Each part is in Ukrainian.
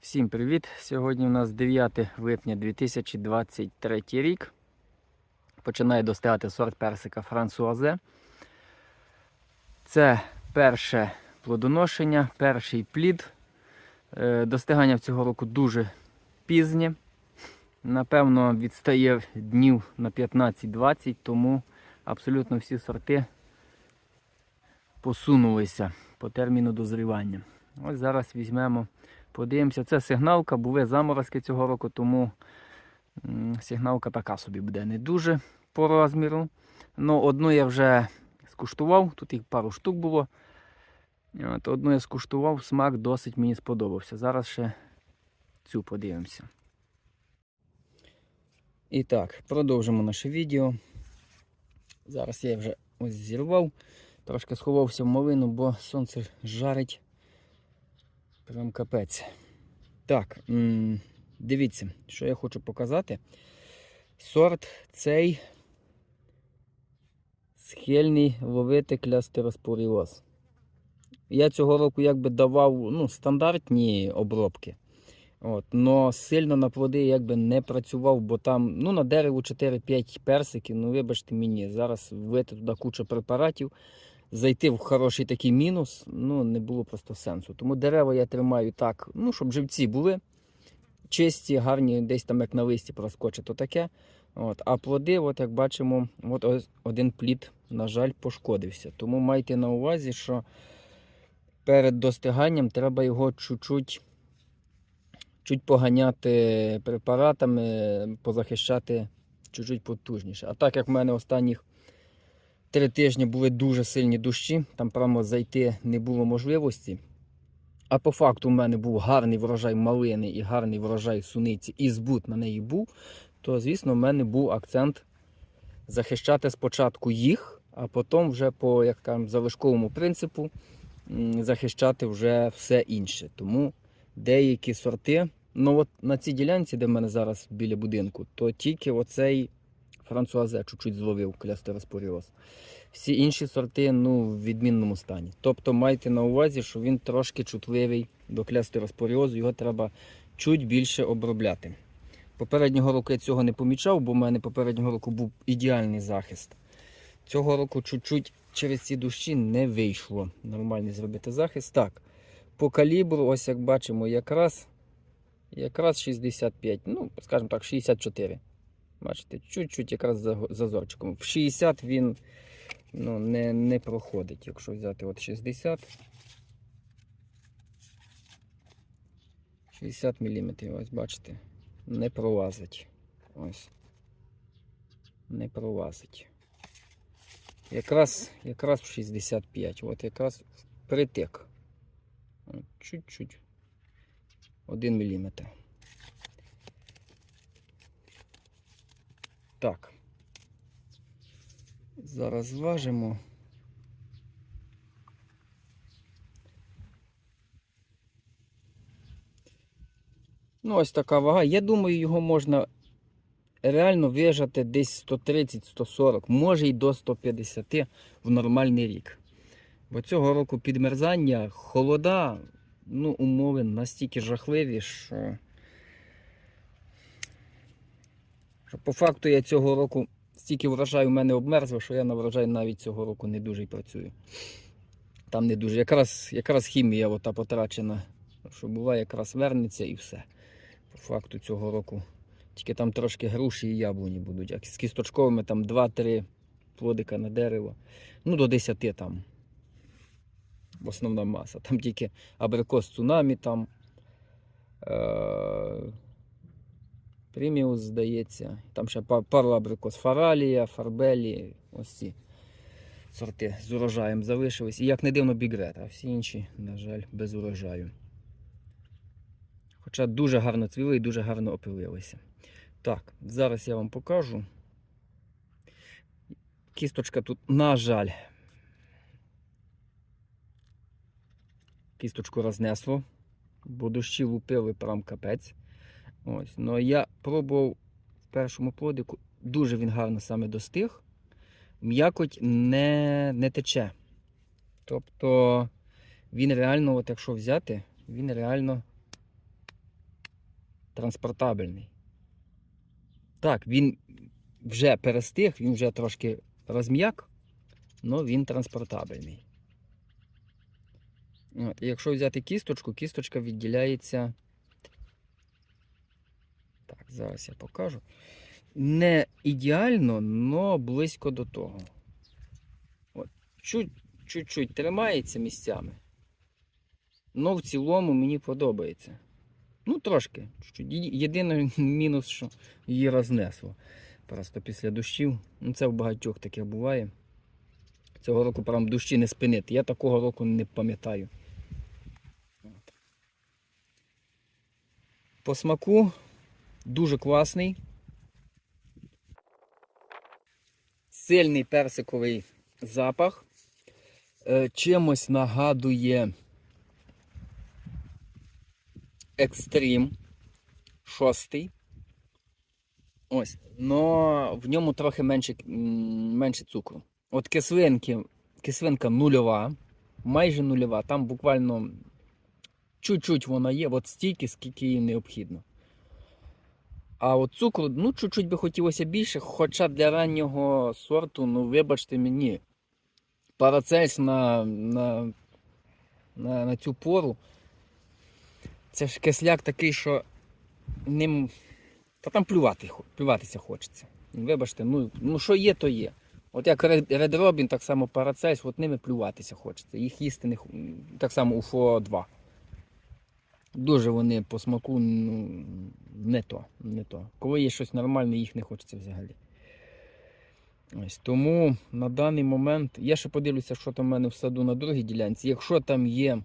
Всім привіт! Сьогодні у нас 9 липня 2023 рік. Починає достигати сорт персика Франсуазе. Це перше плодоношення, перший плід. Е, Достигання цього року дуже пізнє. Напевно, відстає днів на 15-20, тому абсолютно всі сорти посунулися по терміну дозрівання. Ось зараз візьмемо Подивимося, це сигналка, були заморозки цього року, тому сигналка така собі буде не дуже по розміру. Ну, одну я вже скуштував, тут їх пару штук було. От, одну я скуштував, смак досить мені сподобався. Зараз ще цю подивимося. І так, продовжимо наше відео. Зараз я вже ось зірвав, трошки сховався в малину, бо сонце жарить. Прям капець. Так, дивіться, що я хочу показати. Сорт цей схильний ловити клястероспоріоз. Я цього року якби давав ну, стандартні обробки. От, но сильно на плоди якби не працював, бо там ну, на дереву 4-5 персиків, ну вибачте мені, зараз вити туди куча препаратів зайти в хороший такий мінус, ну не було просто сенсу. Тому дерева я тримаю так, ну, щоб живці були чисті, гарні, десь там як на листі проскочить, то таке. От. А плоди, от як бачимо, от один плід, на жаль, пошкодився. Тому майте на увазі, що перед достиганням треба його чуть-чуть чуть поганяти препаратами, позахищати чуть-чуть потужніше. А так як в мене останніх Три тижні були дуже сильні дощі, там прямо зайти не було можливості. А по факту в мене був гарний врожай малини і гарний врожай суниці, і збут на неї був, то, звісно, в мене був акцент захищати спочатку їх, а потім вже по як кажемо, залишковому принципу захищати вже все інше. Тому деякі сорти, ну от на цій ділянці, де в мене зараз біля будинку, то тільки оцей франсуазе чуть-чуть зловив клястероспоріоз. Всі інші сорти ну, в відмінному стані. Тобто майте на увазі, що він трошки чутливий до клястероспоріозу, його треба чуть більше обробляти. Попереднього року я цього не помічав, бо в мене попереднього року був ідеальний захист. Цього року чуть-чуть через ці дощі не вийшло нормально зробити захист. Так, по калібру, ось як бачимо, якраз, якраз 65, ну, скажімо так, 64. Бачите, чуть-чуть якраз за зазорчиком. В 60 він ну, не, не проходить. Якщо взяти от 60. 60 мм, ось бачите, не пролазить. Ось. Не пролазить. Якраз, якраз в 65. От якраз притик. Чуть-чуть. 1 мм. Так. Зараз зважимо. Ну, ось така вага. Я думаю, його можна реально вижати десь 130-140, може й до 150 в нормальний рік. Бо цього року підмерзання, холода, ну, умови настільки жахливі, що. Що по факту я цього року стільки врожаю в мене обмерзло, що я на врожай навіть цього року не дуже й працюю. Там не дуже. Якраз, якраз хімія ота потрачена, що була, якраз вернеться і все. По факту цього року. Тільки там трошки груші і яблуні будуть. А з кісточковими там 2-3 плодика на дерево. Ну, до 10 там. Основна маса. Там тільки абрикос цунамі там. Е- Приміус, здається. Там ще па- пару абрикос Фаралія, Фарбелі. Ось ці сорти з урожаєм залишились. І як не дивно, бігрет, а всі інші, на жаль, без урожаю. Хоча дуже гарно цвіли і дуже гарно опилилися. Так, зараз я вам покажу. Кісточка тут, на жаль, кісточку рознесло, бо дощі лупили прям капець. Ось, ну я пробував в першому плодику, дуже він гарно саме достиг. М'якоть не, не тече. Тобто він реально, от якщо взяти, він реально транспортабельний. Так, він вже перестиг, він вже трошки розм'як, але він транспортабельний. От, і якщо взяти кісточку, кісточка відділяється. Зараз я покажу. Не ідеально, але близько до того. Чуть, чуть-чуть тримається місцями. Но в цілому мені подобається. Ну, трошки. Єдиний мінус, що її рознесло. Просто після дощів. Ну, це в багатьох таке буває. Цього року прям дощі не спинити. Я такого року не пам'ятаю. По смаку дуже класний. Сильний персиковий запах. Е, Чимось нагадує Екстрім шостий. Ось. Но в ньому трохи менше, менше цукру. От кислинки, кислинка нульова, майже нульова. Там буквально чуть-чуть вона є, от стільки, скільки їй необхідно. А от цукру, ну, чуть-чуть би хотілося більше, хоча для раннього сорту, ну, вибачте мені, парацельс на, на, на, на цю пору. Це ж кисляк такий, що ним. Та там плювати, плюватися хочеться. Вибачте, ну, ну що є, то є. От як Red Robin, так само Paracels, от ними плюватися хочеться. Їх їсти не так само UFO 2. Дуже вони по смаку ну, не то, не то. Коли є щось нормальне, їх не хочеться взагалі. Ось, тому на даний момент я ще подивлюся, що там в мене в саду на другій ділянці. Якщо там є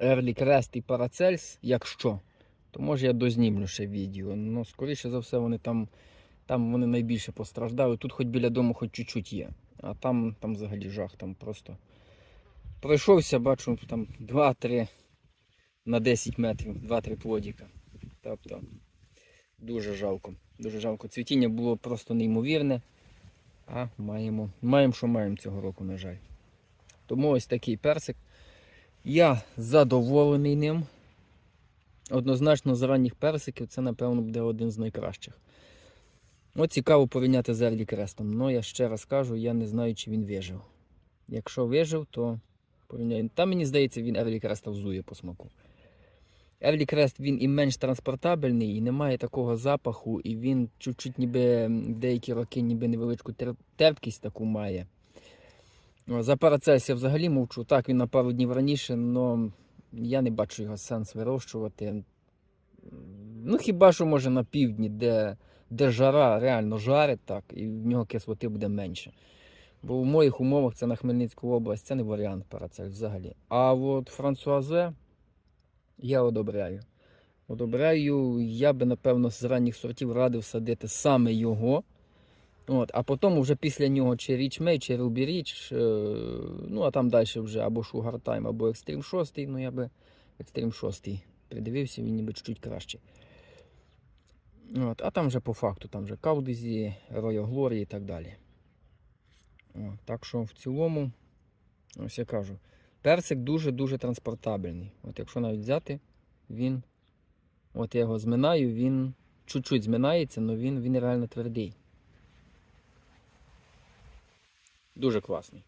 Early Crest і Paracels, якщо, то може я дознімлю ще відео. Ну, скоріше за все, вони там, там вони найбільше постраждали. Тут хоч біля дому хоч чуть-чуть є. А там, там взагалі жах, там просто пройшовся, бачу, там 2-3 на 10 метрів, 2-3 плодіка. Тобто дуже жалко. Дуже жалко. Цвітіння було просто неймовірне. А маємо, маємо, що маємо цього року, на жаль. Тому ось такий персик. Я задоволений ним. Однозначно, з ранніх персиків це, напевно, буде один з найкращих. От цікаво порівняти з Ерлі Крестом. Але я ще раз кажу, я не знаю, чи він вижив. Якщо вижив, то порівняю. Там, мені здається, він Ерлі Креста взує по смаку. Ерлі Крест він і менш транспортабельний, і немає такого запаху, і він чуть-чуть ніби деякі роки ніби невеличку тер- терпкість таку має. За Парацельс я взагалі мовчу. Так, він на пару днів раніше, але я не бачу його сенс вирощувати. Ну, хіба що може на півдні, де, де жара реально жарить, так, і в нього кислоти буде менше. Бо в моїх умовах це на Хмельницьку область, це не варіант Парацельс взагалі. А от Франсуазе я одобряю. Одобряю, я би, напевно, з ранніх сортів радив садити саме його. От, а потім вже після нього чи Річ Мей, чи Ruby Річ, ну а там далі вже або Sugar Time, або Extreme 6, ну я би Extreme 6 придивився, він ніби чуть краще. От, а там вже по факту, там вже Каудезі, Royal Glory і так далі. От, так що в цілому, ось я кажу, персик дуже-дуже транспортабельний. От якщо навіть взяти, він, от я його зминаю, він чуть-чуть зминається, але він, він реально твердий. Дуже класний.